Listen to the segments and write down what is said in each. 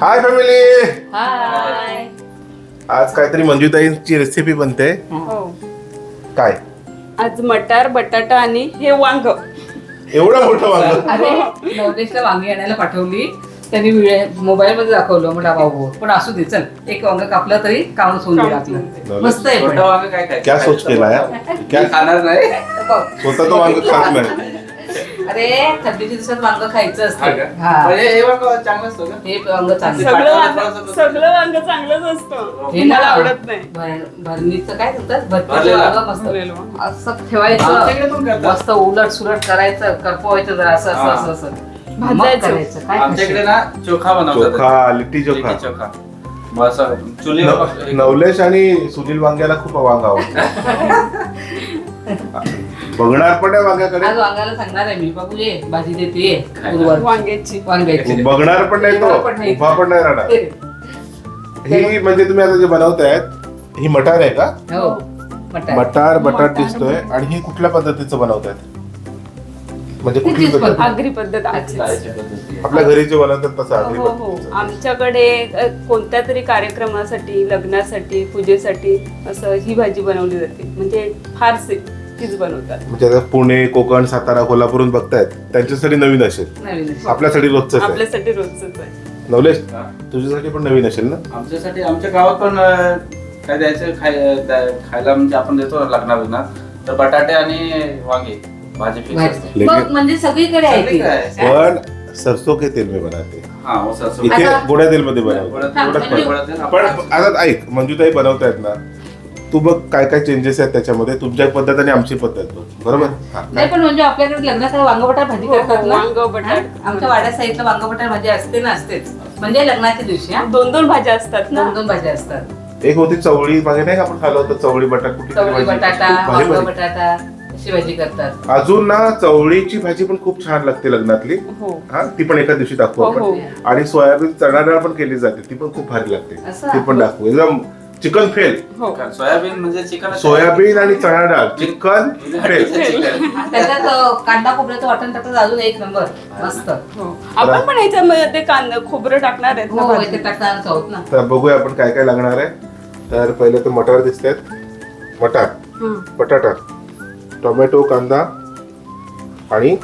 Hi family हाय आज काहीतरी मंजूताईंची recipe बनते. हो. काय? आज मटार बटाटा आणि हे वांग. एवढं मोठं वांग? अरे नवदेशला वांगी आणायला पाठवली. त्यांनी मोबाईल मध्ये दाखवलं म्हणा भाऊ पण असू दे चल. एक वांग कापलं तरी काम होऊन गेलं आपलं मस्त आहे पण. वांग काय? क्या सोच केला या. क्या खाणार नाही. बघ. स्वतः तो वांग खात नाही. अरे थंडीच्या दिवसात वांग खायचं हा असतं का? हा. म्हणजे हे वांग चांगलं असतं का? हे वांग चांगलं. सगळं वांग थोडंसं सगळं वांग चांगलंच असतं. हे. मला ना, आवडत नाही. भर- भरणीचं काय म्हणतात? भरतीचं भरलेलं. वांग मस्त. भरलेलं. असं आमच्याकडे ठेवायचं पण करतात. मस्त उलट सुलट करायचं करपवायचं जरा असं असं हा. असं असं. मग भाजायचं. करायचं. काय आमच्याकडे ना चोखा बनवतात. चोखा लिट्टी चोखा. लिट्टी चोखा. मग असं चुलीवर नव- नवलेश आणि सुनील वांग्याला खूप वांग आवडतं. बघणार पण आहे वांग्याकडे आज वांगाला सांगणार आहे मी. बाबू ये भाजी देते ये. गुरुवार वांग्याची. वांग्याची. बघणार पण नाही पण तो नाही. उभा पण नाही राहणार. ही म्हणजे तुम्ही आता जे बनवतायत ही मटार आहे का? हो मटार. मटार बटाट. दिसतोय. आणि ही कुठल्या पद्धतीचं बनवतायत? म्हणजे ही कुठली तीच पद्धत. आगरी पद्धत आहे. आपल्या घरी जे बनवतात तसं आगरी हो हो पद्धतीचं. आमच्याकडे अ, कोणत्या तरी कार्यक्रमासाठी लग्नासाठी पूजेसाठी असं ही भाजी बनवली जाते. म्हणजे फारसे. तीच बनवतात म्हणजे आता पुणे कोकण सातारा कोल्हापूरून बघतायत त्यांच्यासाठी नवीन असेल नवीन आपल्यासाठी रोजच आहे आपल्यासाठी रोजच आहे नवलेश हा. तुझ्यासाठी पण नवीन असेल ना आमच्यासाठी आमच्या गावात पण अं, काय द्यायचं खाय द्या- खायला म्हणजे आपण देतो ना लग्ना बिग्नात तर बटाटे आणि वांगे भाजी फिक्स असते भाजी. मग म्हणजे सगळीकडे आहे ती. सगळीकडे आहे. पण सरसो के तेल मी बनवते हा हो सर. इथे आता- गोड्या तेल मध्ये बनवते म्हणजे- पण- पण आता ऐक मंजूताई बनवतायत ना तू बघ काय काय चेंजेस आहेत त्याच्यामध्ये. तुमच्या पद्धत आणि आमची पद्धत बघ. बरोबर? हा. नाही पण म्हणजे आपल्याकडे लग्नात वांग बटार भाजी हो, करतात ना? वांग, बटाट. हा? आमच्या वाड्या साईडला वांग बटार भाजी असते ना असतेच. म्हणजे लग्नाच्या दिवशी हा? दोन दोन भाज्या असतात ना? दोन दोन भाज्या असतात. एक होती चवळी मागे नाही का आपण खाल्लं होतं? चवळी बटाट कुठली तरी चवळी भाजी. बटाटा खूप भारी वांग भाजी. बटाटा अशी भाजी करतात. अजून ना चवळीची भाजी पण खूप छान लागते लग्नातली. हो. हा? ती पण एका दिवशी दाखवू हो, आपण. हो. आणि सोयाबीन चणा डाळ पण केली जाते. ती पण खूप भारी लागते. असं? ती पण दाखवू. एकदम चिकन फेल. हो. सोयाबीन म्हणजे चिकन सोयाबीन आणि चणा डाळ. Chicken fail. त्याच्यात अं, कांदा खोबऱ्याचं वाटण टाकतात अजून एक नंबर. मस्त. हो. आपण पण ह्याच्यामध्ये कांदा खोबरं टाकणार आहेत ना हो भाजीत. आहोत ना. तर बघूया आपण काय काय लागणार आहे. तर पहिले तर मटार दिसत आहेत मटार. हं. बटाटा. टोमॅटो कांदा आणि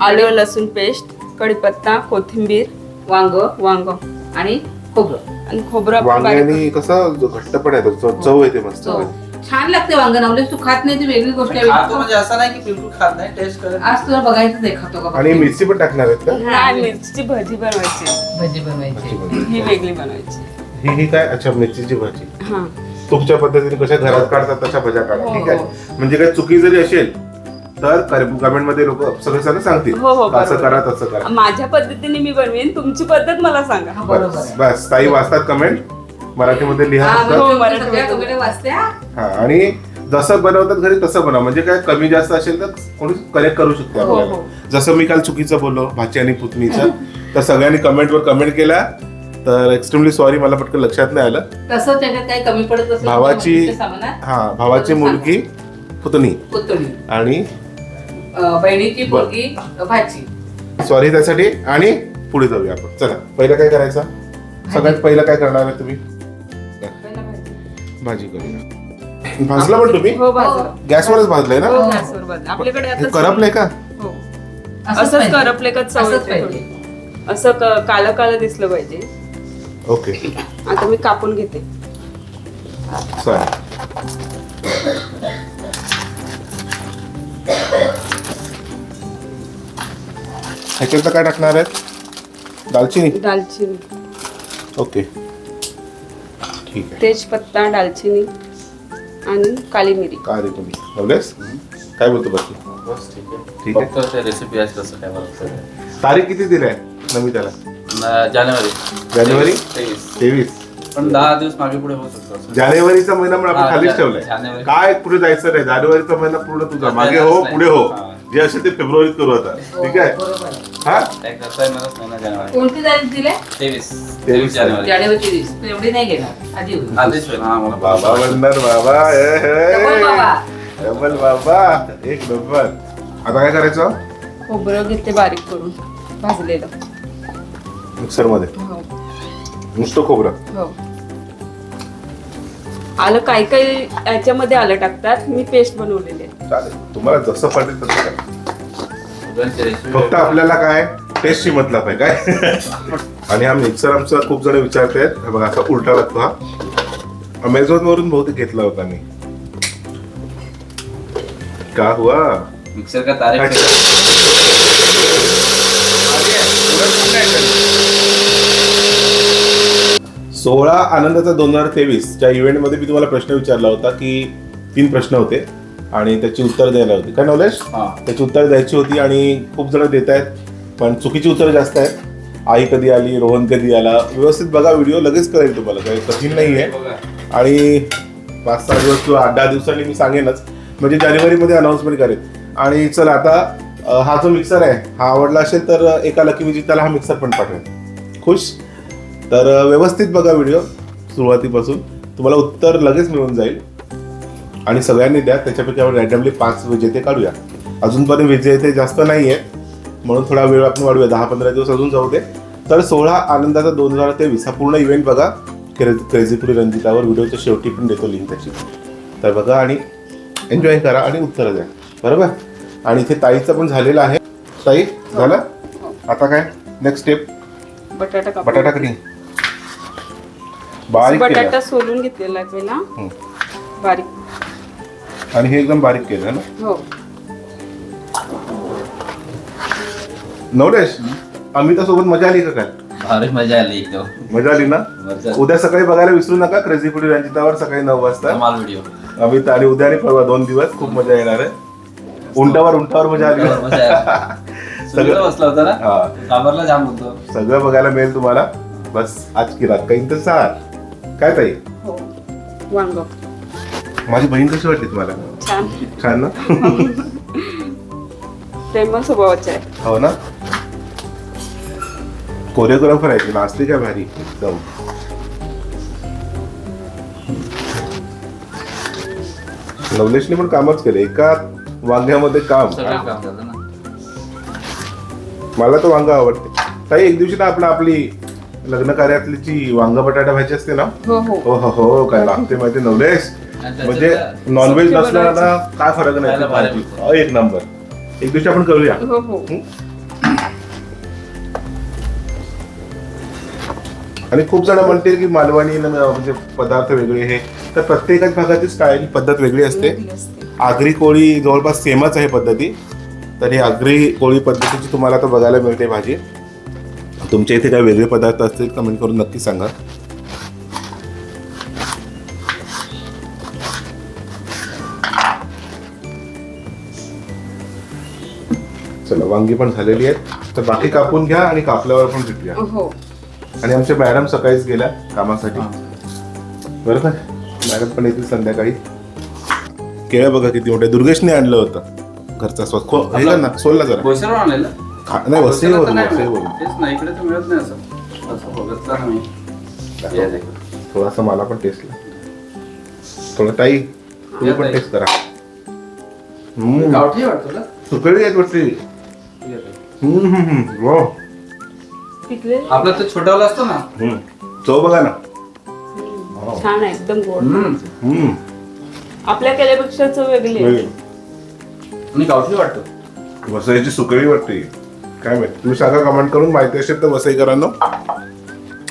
आलं लसूण पेस्ट कढीपत्ता कोथिंबीर वांग. वांग. आणि खोबरं. आणि खोबरं आपण बारीक वांग्यानी कसं घट्ट पण येतो चव- चव येते मस्त चव. छान लागते वांग नवलेश तू खात नाही ती वेगळी गोष्ट खातो आहे म्हणजे असं नाही की बिलकुल खात नाही टेस्ट करत आज तुला बघायचं आहे खातो का आणि मिरची पण टाकणार आहेत का? नाही मिरचीची भाजी बनवायची. भजी बनवायची. ही वेगळी बनवायची. ही ही काय? अच्छा मिरचीची भाजी. हा. तुमच्या पद्धतीने कशा घरात काढतात तशा भज्या काढा हो, ठीक आहे. हो. म्हणजे काय चुकी जरी असेल तर कमेंटमध्ये लोक सगळे जण सांगतील हो, हो, असं बरोबर. करा तसं करा माझ्या पद्धतीने मी बनवेन तुमची पद्धत मला सांगा हा, बरोबर बस आहे. बस ताई वाचतात कमेंट मराठीमध्ये लिहा हा, फक्त. हो, मराठी सगळ्या. कमेंट हा. आणि जसं बनवतात घरी तसं बनवा म्हणजे काय कमी जास्त असेल तर कोणी करेक्ट करू शकते हो, आपल्याला हो. जसं मी काल चुकीचं बोललो भाची आणि पुतणीचं तर सगळ्यांनी कमेंटवर कमेंट केला तर एक्स्ट्रीमली सॉरी मला पटकन लक्षात नाही आलं तसं त्याच्यात काही कमी पडत असेल भावाची- हा भावाची मुलगी पुतणी आणि बहिणीची पोरगी भाची. सॉरी त्यासाठी. आणि पुढे जाऊया आपण. चला पहिलं काय करायचं? सगळ्यात पहिलं काय करणार आहे तुम्ही? भाजी. करूया. भाजला पण तुम्ही? हो भाजलं. गॅसवरच भाजलंय ना? हो आपल्याकडे हे आता करपलंय का? हो. असंच पाहिजे. करपले का पाहिजे. असं काळ काळ दिसलं पाहिजे. ओके. आता मी कापून घेते. चालेल ह्याच्यात काय टाकणार आहेत? दालचिनी? दालचिनी. ओके. ठीक आहे. तेजपत्ता दालचिनी आणि काळी मिरी. काय रे तुम्ही? नवलेस काय बोलतो बाकी? बस ठीक आहे. ठीक आहे. फक्त ते रेसिपी आहे तसं काय बरं तारीख किती दिली आहे नमिताला? जानेवारी. जानेवारी? तेवीस. तेवीस. पण दहा दिवस मागे पुढे होऊ शकतो. जानेवारीचा महिना पण आपण हा, खालीच ठेवलाय. जानेवारी. काय पुढे जायचं नाही जानेवारीचा महिना पूर्ण तुझा. मागे हो पुढे हो. हा. जे असेल ते फेब्रुवारीत करू आता. हो, ठीक आहे. हा? कोणती तारीख दिली? तेवीस. तेवीस तेवीस जानेवारी. जानेवारी तीस तू एवढी नाही घेणार. आधी होईल. आधीच होईल. हा मला बाबा वंदन बाबा ए, हे. डबल बाबा. डबल बाबा. एक नंबर आता काय करायचं? खोबरं घेते बारीक करून. भाजलेलं. मिक्सरमध्ये हो. नुसतं खोबरं. हो. आलं काही काही याच्यामध्ये आलं टाकतात. मी पेस्ट बनवलेली आहे. चालेल. तुम्हाला जसं पटेल तसं करा. रेसिपी फक्त आपल्याला काय? टेस्टची मतलब आहे काय? आणि हा मिक्सर आमचा खूप जण विचारतायत. हा बघा असा उलटा लागतो हा अमेझॉन वरून बहुतेक घेतला होता मी. का हुआ? मिक्सर का अच्छा. सोळा आनंदाचा दोन हजार तेवीस च्या इव्हेंटमध्ये मी तुम्हाला प्रश्न विचारला होता की तीन प्रश्न होते आणि त्याची उत्तर द्यायला होती. काय हा. त्याची उत्तर द्यायची होती आणि खूप जण देत आहेत पण चुकीची उत्तरं जास्त आहेत. आई कधी आली रोहन कधी आला? व्यवस्थित बघा व्हिडिओ लगेच कळेल तुम्हाला. काही कठीण नाही आहे. आणि पाच सहा दिवस किंवा आठ दहा दिवसांनी मी सांगेनच. म्हणजे जानेवारीमध्ये अनाऊन्समेंट करेन आणि चल आता हा जो मिक्सर आहे हा आवडला असेल तर एका लकी विजेत्याला हा मिक्सर पण पाठवेल. खुश? तर व्यवस्थित बघा व्हिडिओ सुरुवातीपासून. तुम्हाला उत्तर लगेच मिळून जाईल. आणि सगळ्यांनी द्या त्याच्यापैकी आपण रॅन्डमली पाच विजेते काढूया. अजूनपर्यंत विजेते जास्त नाही आहेत म्हणून थोडा वेळ आपण वाढूया दहा पंधरा दिवस अजून जाऊ दे. तर सोळा आनंदाचा दोन हजार तेवीस हा पूर्ण इव्हेंट बघा. क्रेझ क्रेझीपुरी रंजितावर व्हिडिओच्या शेवटी पण देतो लिंक त्याची. तर बघा आणि एन्जॉय करा आणि उत्तरं द्या. बरोबर? आणि इथे ताईचं पण झालेलं आहे. ताई झालं? आता काय? नेक्स्ट स्टेप बटाटा बटाटा कटिंग बारीक बटाटा केला. सोलून घेतलेला आहे पहिला हं. बारीक. आणि हे एकदम बारीक केलं ना? हो. नवलेश अमिता सोबत मजा आली का काय? भारी मजा आली एकदम. मजा आली ना? मजा. उद्या सकाळी बघायला विसरू नका क्रेझी फुडी रंजितावर सकाळी नऊ वाजता. व्हिडिओ अमित आणि उद्या आणि परवा दोन दिवस खूप मजा येणार आहे. उंटावर उंटावर मजा आली. मजा आली. सुनीला बसला होता ना? हा. काबरला जाम होतो. सगळं बघायला मिळेल तुम्हाला. बस आज की रात काही इंतजार. काय ताई? हो. वांग. माझी बहीण कशी वाटली तुम्हाला? छान. छान ना? प्रेमळ स्वभावाचे आहे. हो ना? कोरिओग्राफर आहे ती नाचते काय भारी? एकदम. नवलेशने पण कामच केलं. एका वांग्यामध्ये काम. सगळं काम झालं ना. मला तर वांग आवडते. ताई एक दिवशी ना आपलं आपली लग्न कार्यातली जी वांग बटाटा भाजी असते ना हो हो. हो हो हो काय लागते माहिती नवलेश आणि म्हणजे नॉनव्हेज सुकी नसलं ना काय फरक नाही भाजी. एक नंबर. एक दिवशी आपण करूया. हो हो. आणि खूप जण म्हणतील की मालवणी न- म्हणजे पदार्थ वेगळे हे. तर प्रत्येकाच भागाची स्टाईल पद्धत वेगळी असते. वेगळी असते. आगरी कोळी जवळपास सेमच आहे पद्धती. तर ही आगरी कोळी पद्धतीची तुम्हाला आता बघायला मिळते भाजी. तुमच्या इथे काही वेगळे पदार्थ असतील कमेंट करून नक्की सांगा. चला वांगी पण झालेली आहेत. तर बाकी कापून घ्या आणि कापल्यावर पण भेटूया. हो आणि आमच्या मॅडम सकाळीच गेल्या कामासाठी. बरोबर मॅडम पण येतील संध्याकाळी. केळं बघा किती मोठे. दुर्गेशने आणलं होतं. घरचा स्वस्त खो हे कर ना सोल ना जरा. आणलेलं खा- नाही वसईवरून. तेच ना इकडे तर मिळत नाही असं असं बघितलं. थोडासा मला पण टेस्ट थोडं ताई तुम्ही या पण ताई. टेस्ट करा हम्म. गावठी वाटतो सुकळी आहेत वाटते या ताई. हम्म, हम्म, हम्म. वाव. पिकले आपला तो छोटावाला असतो ना हम्म. चव बघा ना छान आहे एकदम गोड हम्म. हम्म. आपल्या केल्यापेक्षा चव वेगळी आहे वेगळी. आणि गावठी वाटतो वसईची सुकळी वाटते काय माहिती? तुम्ही सांगा कमेंट करून माहिती असेल तर वसईकरांना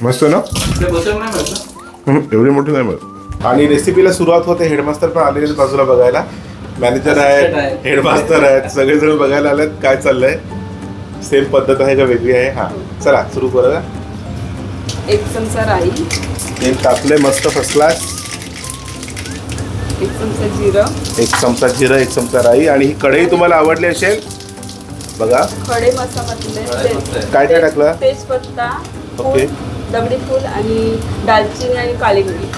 मस्त ना? एवढी मोठी नाही मिळत. आणि रेसिपीला सुरुवात होते हेडमास्टर पण आलेले बाजूला बघायला. मॅनेजर आहेत आहे. हेडमास्टर आहेत सगळेजण बघायला आलेत काय चाललंय. सेम पद्धत आहे का वेगळी आहे? हा चला सुरू करूया. एक चमचा राई तेल टाकले मस्त फर्स्ट क्लास एक चमचा जिरं. एक चमचा जिरं एक चमचा राई. आणि ही कढई तुम्हाला आवडली असेल बघा. खडे मसाले. काय काय टाकलं? तेजपत्ता ओके. फूल दगडी फूल आणि दालचिनी आणि काळी मिरी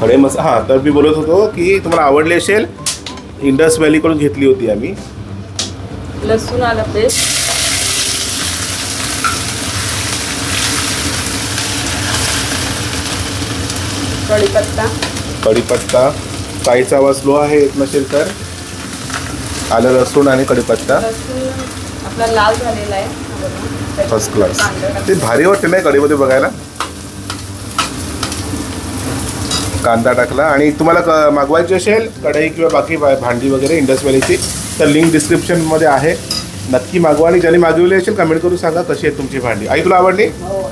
खडे मस हां तर मी बोलत होतो की तुम्हाला आवडली असेल इंडस व्हॅलीकडून घेतली होती आम्ही. लसूण आलं पेस्ट कढीपत्ता. कढीपत्ता. ताईचा आवाज स्लो आहे येत नसेल तर. आलं लसूण आणि कढीपत्ता. आपला लाल झालेला आहे. फर्स्ट क्लास ते भारी वाटते नाही कढीमध्ये बघायला? कांदा टाकला. आणि तुम्हाला क- मागवायची असेल कढई किंवा बाकी भांडी वगैरे इंडस व्हॅलीची तर लिंक डिस्क्रिप्शनमध्ये आहे. नक्की मागवा आणि ज्यांनी मागवली असेल कमेंट करून सांगा कशी आहे तुमची भांडी. आई तुला आवडली? हो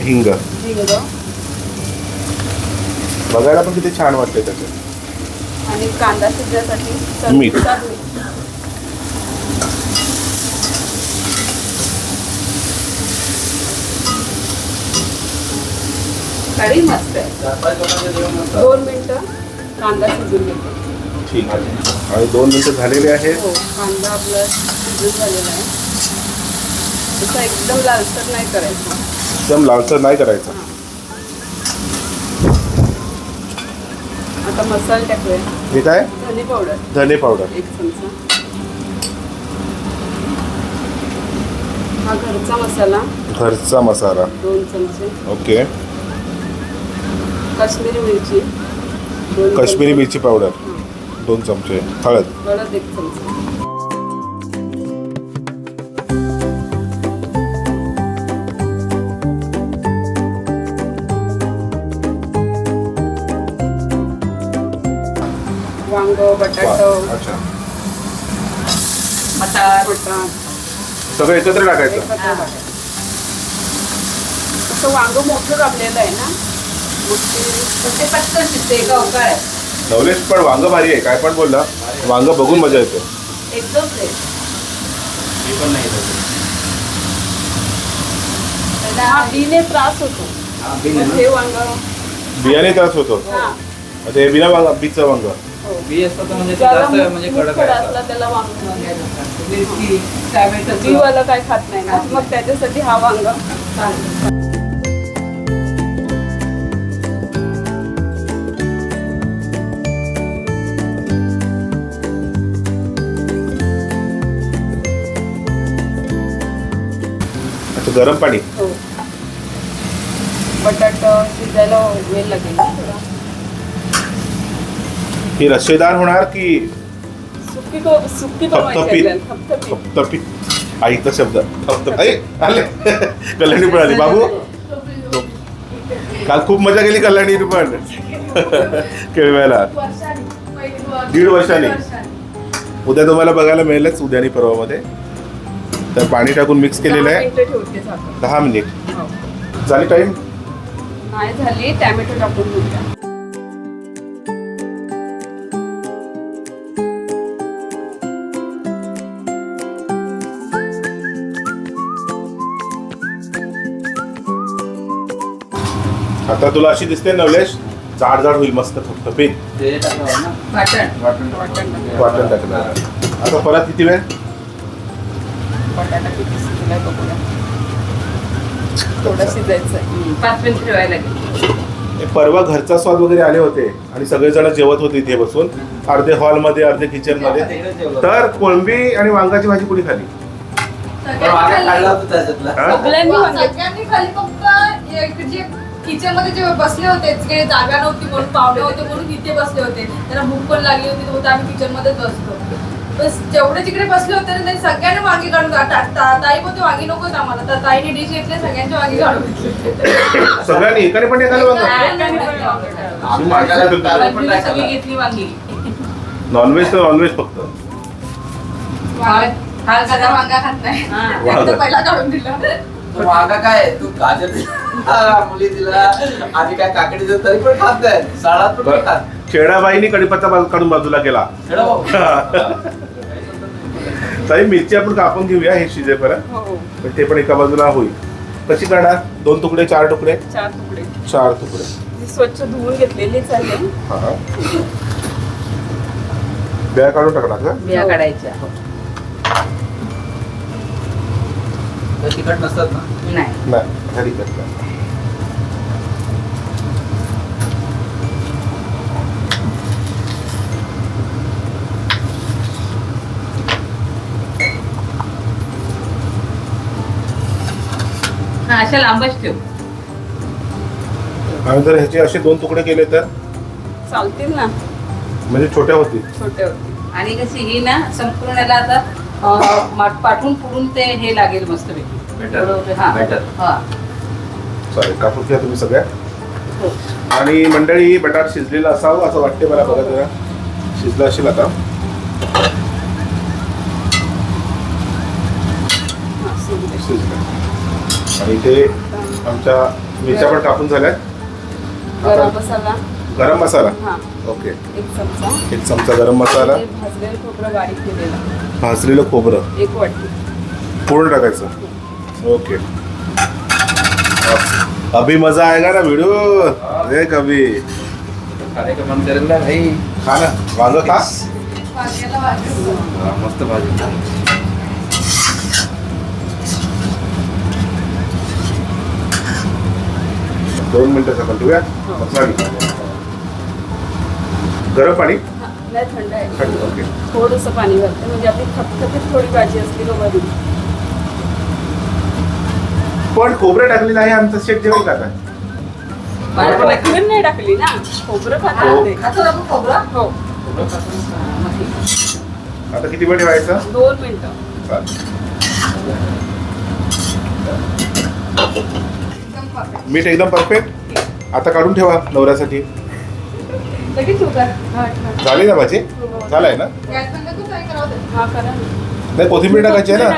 हिंग बघायला पण किती छान वाटते त्याचं. आणि कांदा शिजण्यासाठी मीठ. कढी मस्त आहे. दोन मिनिटं कांदा शिजून घेतो. ठीक आहे. आणि दोन मिनटं झालेले आहेत. हो कांदा आपला शिजून झालेला आहे. तसा एकदम लालसर नाही करायचं. एकदम लालसर नाही करायचं. आता मसाला टाकूया. हे काय? धने पावडर. धने पावडर. एक चमचा. हा घरचा मसाला. घरचा मसाला. दोन चमचे. ओके. काश्मीरी मिरची. दोन काश्मीरी. मिरची पावडर. दोन चमचे. हळद. हळद एक चमचा. वांग बटाटो. अच्छा. मटार बटाट सगळं एकत्र टाकायचं? एकत्र टाकायचं. असं वांग मोठं कापलेलं आहे ना? मग ते ते पटकन शिजते एका उकाळ आहे नवलेश पण वांग भारी आहे. काय पण बोलला वांग बघून मजा येते. एकदम फ्रेश. मी पण नाही. हा बीने त्रास होतो. हा, बिन आहे मग ना? हे वांग. बियाणे त्रास होतो. हा. आता हे बिना वांग बीचं वांग. बी असतं तर म्हणजे ते जास्त म्हणजे मूग कडक खडा आहे. असला त्याला वांग मिरची टॅमॅटो जीवाला काय खात नाही ना. मग त्याच्यासाठी हा वांग. गरम पाणी. हो. बटाट शिजायला वेळ लागेल ना थोडा. ही रस्सेदार होणार की सुकी को- सुकी बनवायची थपथपीत. आपल्याला, थपथपीत थपथपीत आईचा शब्द. थपथप अरे आले. कल्याणी पण आली. बाबू? काल खूप मजा केली कल्याणी पण. केळव्याला दीड वर्षांनी. उद्या तुम्हाला बघायला मिळेलच उद्या आणि परवामध्ये. तर पाणी टाकून मिक्स केलेलं दहा आहे. मिनिटं ठेवते झाकून. दहा मिनिट. हो. झाली टाईम नाही झाली टॅमॅटो टाकून घेऊया. आता तुला अशी दिसते नवलेश? जाड जाड होईल मस्त थपथपीत ते टाकावं ना. वाटण. वाटण टाकलं. आता परत किती वेळ? बटाटा किती शिजलाय बघूया थोडा शिजायचं आहे. हम्म, पाच मिनिट ठेवायला लागेल. हे परवा घरचा स्वाद वगैरे आले होते आणि सगळेजण जेवत होते इथे बसून अर्धे हॉलमध्ये अर्धे किचनमध्ये. तर कोळंबी आणि वांगाची भाजी कुणी खाली? काढला होता त्याच्यातला? सगळ्यांनी वांगे सगळ्यांनी खाली फक्त एक जे किचनमध्ये जे बसले होते तिकडे जागा नव्हती म्हणून पाहुणे होते म्हणून इथे बसले होते. त्यांना भूक पण लागली होती तर आम्ही किचन मध्येच बसलो. बस जेवढे तिकडे बसले होते ना त्यांनी सगळ्यांनी वांगी काढून ताई बोलते वांगी नकोच आम्हाला. तर ताईने डिश घेतले सगळ्यांचे वांगी काढून घेतले सगळ्यांनी एकाने पण सगळी. घेतली वांगी. नॉनव्हेज तर नॉनव्हेज फक्त. हा वांगा खात नाही. हा. पहिला काढून दिला. पण वांगा काय? तू गाजर मुली दिला आणि काय काकडी तरी पण खात नाही. साळात पण नाही खात. खेडाबाईनी कडीपत्ता बाजू- काढून बाजूला केला. भाऊ. ताई मिरची आपण कापून घेऊया हे शिजेपर्यंत. हो. पण ते पण एका बाजूला होईल. कशी करणार दोन तुकडे चार तुकडे? चार तुकडे. चार तुकडे. ही स्वच्छ धुवून घेतलेली चालेल हा. बिया काढून टाकणार का बिया काढायच्या. तर तिखट नसतात ना? नाही. नाही. घरी करतात. हा अशा लांबच ठेव. आणि जर ह्याचे असे दोन तुकडे केले तर? चालतील ना. म्हणजे छोट्या होतील. छोटे होते आणि कशी ही ना संपूर्ण याला आता अं, मा- पाठून पुढून ते हे लागेल मस्तपैकी. बेटर हा. बेटर हा. चालेल कापून घ्या तुम्ही सगळ्या. हो. आणि मंडळी बटाट शिजलेला असावं असं वाटते मला बघा जरा. शिजला असेल आता हा, शिजले. शिजलं आणि इथे आमच्या मिरच्या पण कापून झाल्यात. गरम मसाला. गरम मसाला? हा. ओके. एक चमचा. एक चमचा गरम मसाला. ते भाजलेलं खोबरं बारीक केलेलं. भाजलेलं खोबरं. एक वाटी. पूर्ण टाकायचं. ओके. अब- अभी मजा आएगा ना वीडियो रे कभी. खाने का मन करेल ना भाई. खा ना. वांग खा. मस्त भाजी. दोन मिनिटं झाकण ठेवूया मसाला गरम पाणी? हा, नाही थंड आहे. थंड ओके. थोडंसं पाणी घालते. म्हणजे आपली थपथपीत थोडी भाजी असली बरी. पण खोबरं टाकलेलं आहे आमचं शेट जेवण का आता? मला पण नाही टाकली ना. खोबरं हो. खातात ते खातो ना आपण खोबरं? हो. आता किती वेळ ठेवायचं? दोन मिनिटं. चालेल. मीठ एकदम परफेक्ट आता काढून ठेवा नवऱ्यासाठी. हा. झाली ना भाजी? झालाय ना? ते. हा करा ना. नाही कोथिंबीर टाकायची आहे ना.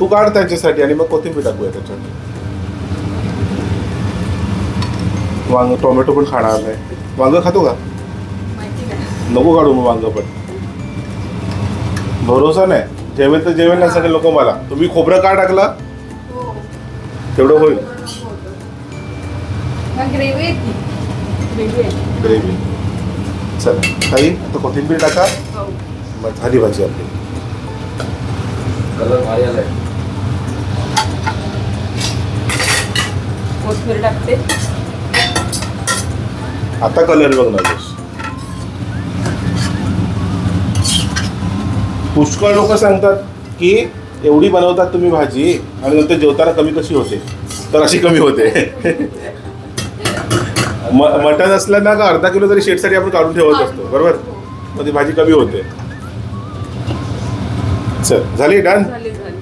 तू काढ त्याच्यासाठी आणि मग कोथिंबीर टाकूया त्याच्यात. वांग टोमॅटो पण खाणार नाही वांग खातो का. नको काढू मग वांग पण. भरोसा नाही. जेवेल तर जेवेल नाही सगळे लोक मला. तुम्ही खोबरं का टाकला? हो. तेवढं होईल. ग्रेव्ही येते वेगळी आहे. ग्रेव्ही चला ताई आता कोथिंबीर टाका हो. मग झाली भाजी आपली कलर भारी आलाय कोथिंबीर टाकते आता कलर बघ नकोस पुष्कळ लोक सांगतात की एवढी बनवतात तुम्ही भाजी आणि नंतर जेवताना कमी कशी होते? तर अशी कमी होते. म मटण असलं ना का अर्धा किलो तरी शेटसाठी आपण काढून ठेवत असतो बरोबर? मग ती भाजी कमी होते. चल झाली डन? झाली झाली.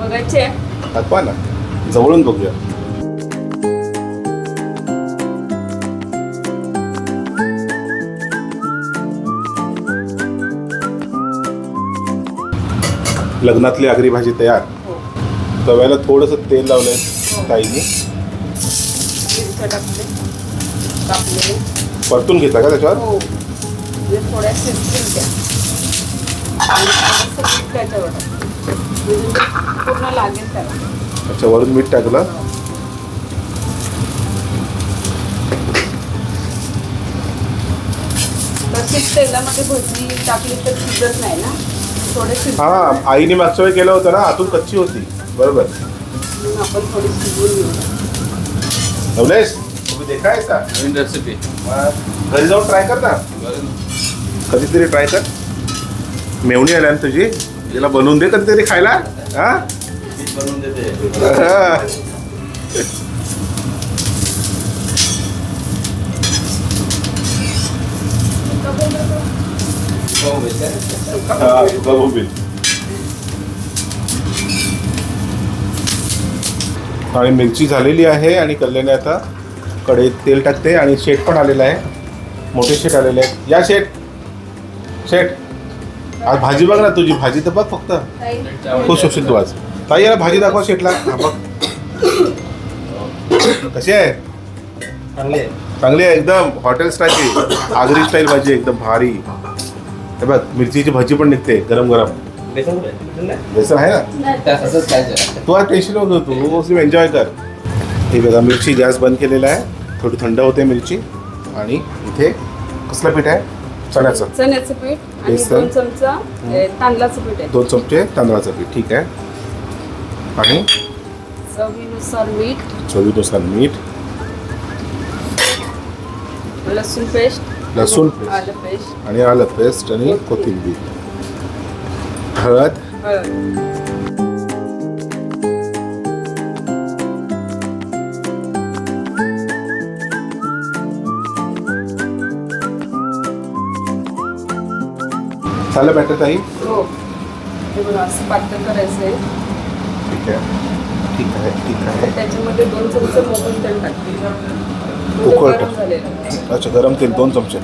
बघायची आहे. दाखवा ना. जवळून बघूया. लग्नातली आगरी भाजी तयार. हो. तव्याला थोडंसं तेल लावलंय ताईने. परतून घेता का त्याच्यावर? हो. म्हणजे थोड्या शिजतील त्या त्याच्यावर म्हणजे ते पूर्ण लागेल त्याला. त्याच्यावरून मीठ टाकलं? तशीच तेलामध्ये भजी टाकली तर शिजत नाही ना? थोडे शिज हा आईने मागच्या वेळी केलं होतं ना आतून कच्ची होती. बरोबर. आपण थोडी शिजवून घेऊ नवलेश? तुम्ही नवीन रेसिपी घरी जाऊन ट्राय कर ना. कधीतरी ट्राय कर. मेवणी आल्या ना तुझी. तिला बनवून दे कधीतरी खायला. हा? बनवून देते. हा. आणि मिरची झालेली आहे आणि कल्याणी आता कढईत तेल टाकते आणि शेट पण आलेला आहे. मोठे शेट आलेले आहेत. या शेट शेट आज भाजी बघ ना तुझी. भाजी तर बघ फक्त. खुश होशील तू आज. ताई याला भाजी दाखवा शेटला हा बघ. कशी आहे? चांगली आहे. चांगली आहे एकदम. हॉटेल स्टाईलची आगरी स्टाईल भाजी एकदम भारी. हे बघ मिरचीची भाजी पण निघते गरम गरम बेसन आहे ना? तू आज टेन्शन नको तू. तू एन्जॉय कर. हे बघा मिरची गॅस बंद केलेला आहे. थोडी थंड होते मिरची. आणि इथे कसलं पीठ आहे? चण्याचं. चण्याचं पीठ आणि बेसन. दोन चमचा हे, तांदळाचं पीठ आहे. दोन चमचे तांदळाचं पीठ. ठीक आहे. आणि चवीनुसार मीठ. चवीनुसार मीठ. लसूण पेस्ट. लसूण पेस्ट. आलं पेस्ट. आणि आलं पेस्ट आणि कोथिंबीर. हळद. हळद. झालं बॅटर ताई? हो. हे बघा असं पातळ करायचं आहे ठीक आहे. ठीक आहे ठीक आहे. त्याच्यामध्ये दोन चमचे मोहन तेल टाकते. उकळतं. गरम झालेलं अच्छा गरम तेल दोन चमचे.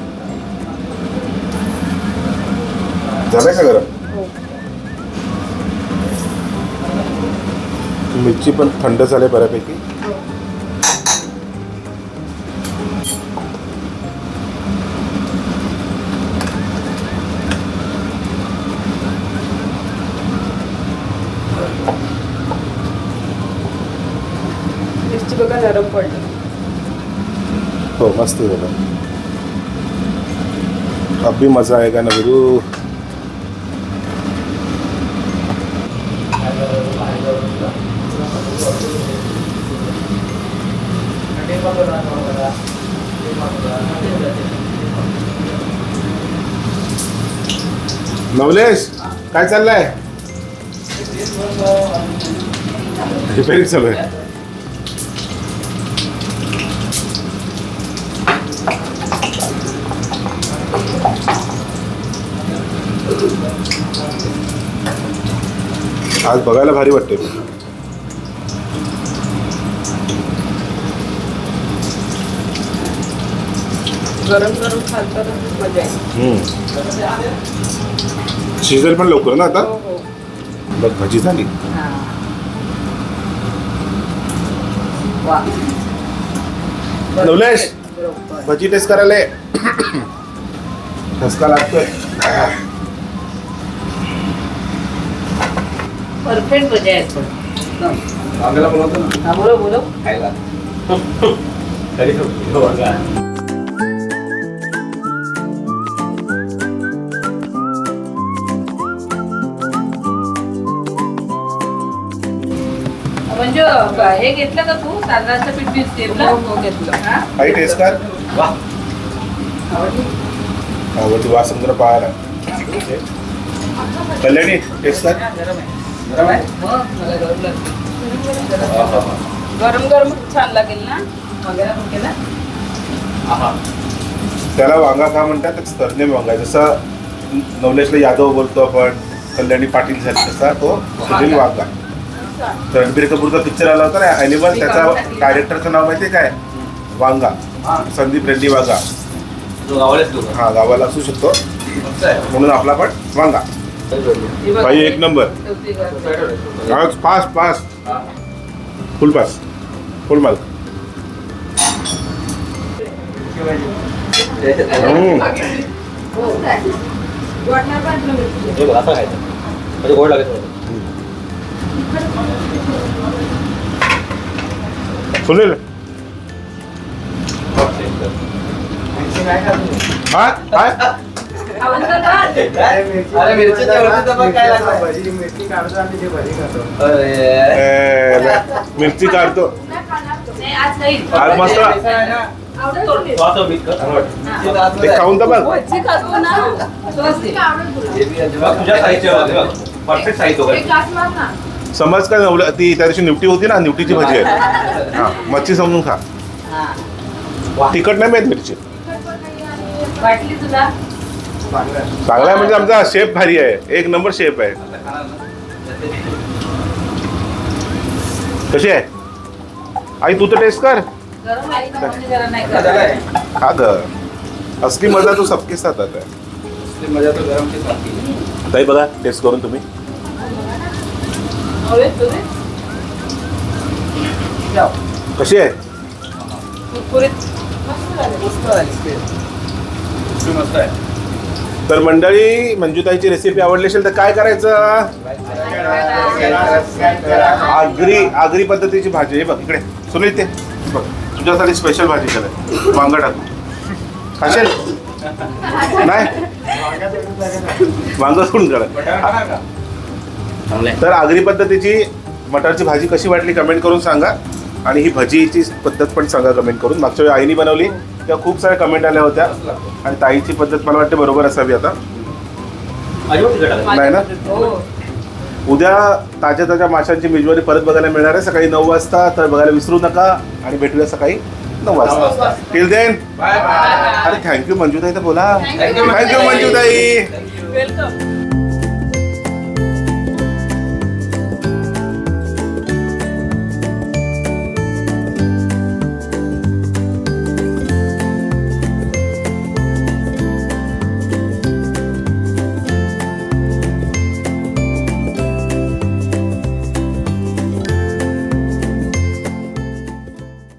झालंय का गरम? हो. मिरची पण थंड झाली बऱ्यापैकी. हो मस्त झालं अभी मजा आएगा ना गुरु. नवलेश काय चाललंय? चालू आहे. आज बघायला भारी वाटते गरम गरम खाल तर मजा येईल. शिजेल पण लवकर ना आता? हो हो. बघ भाजी झाली. नवलेश. भजी टेस्ट करायला. ठसका लागतोय. परफेक्ट मजा आहे. पण हं. वांग्याला बोलवतो ना. बोलो बोलो खायला. तरी तो वांगा. म्हणजे हे घेतलं का तू? तांदळाचं पीठ बीठ घेतलं? हो, हो, घेतलं. हा? काही टेस्ट कर. वा. आवडली? पाहायला. कल्याणी टेस्ट कर. गरम आहे. गरम आहे? मग मला गरम लागते हा. गरम गरम छान लागेल ना? वगैरे पण केला आहा. त्याला वांगा का म्हणतात त्याचं सरनेम वांगा आहे. जसं नवलेशला यादव बोलतो आपण कल्याणी पाटील झाली तसा तो सुनील वांगा. रणबीर कपूरचा पिक्चर आला होता ना अॅनिमल त्याचा डायरेक्टरचं नाव माहिती आहे काय? वांगा. हा. संदीप रेड्डी वांगा. हा गावाला असू शकतो. म्हणून आपला पण वांगा. भाई एक नंबर ठेवते गरम. आज पास पास हा. फुल पास फुल मार्क हम्म. हो, काय? हे बघ, असं खायचं म्हणजे गोड लागेल थोडं. सुनील हा काय आवडलं का? अरे मिरचीच्या वरती तर बघ काय लागलं. अरे. ए, मिरची काढतो नाही, आज नाही. आज मस्त तो असं मीठ कर. मिरची तर आतमध्ये ते आहे. खाऊन तर बघ. हे बी तुझ्या साईजच्या. परफेक्ट साईज समज काय नवलं ती त्या दिवशी निवटी होती ना निवटीची भाजी आहे हा मच्छी समजून खा हा. तिखट नाही माहीत मिरची वाटली तुला चांगला आहे म्हणजे आमचा शेफ भारी आहे. एक नंबर शेफ आहे. कशी आहे? आई तू तर टेस्ट कर. म्हणजे. हा ग. असली मजा तो सबके साथ आता है. ताई बघा टेस्ट करून तुम्ही. कशी आहे? मस्त आहे. तर मंडळी मंजुताईची रेसिपी आवडली असेल तर काय करायचं? आगरी आगरी पद्धतीची भाजी आहे. बघ इकडे. सुनील ते. बघ तुझ्यासाठी स्पेशल भाजी कराय वांगा टाकू खाशील? नाही? वांग सोडून करा? तर आगरी पद्धतीची मटारची भाजी कशी वाटली कमेंट करून सांगा. आणि ही भजीची पद्धत पण सांगा कमेंट करून. मागच्या वेळी आईनी बनवली. तेव्हा खूप साऱ्या कमेंट आल्या होत्या. आणि ताईची पद्धत मला वाटते बरोबर असावी आता. नाही ना उद्या ताज्या ताज्या माशांची मेजवानी परत बघायला मिळणार आहे सकाळी नऊ वाजता तर बघायला विसरू नका आणि भेटूया सकाळी नऊ वाजता. टिल देन बाय बाय अरे थँक्यू मंजुताई तर बोला थँक्यू मंजुताई. वेलकम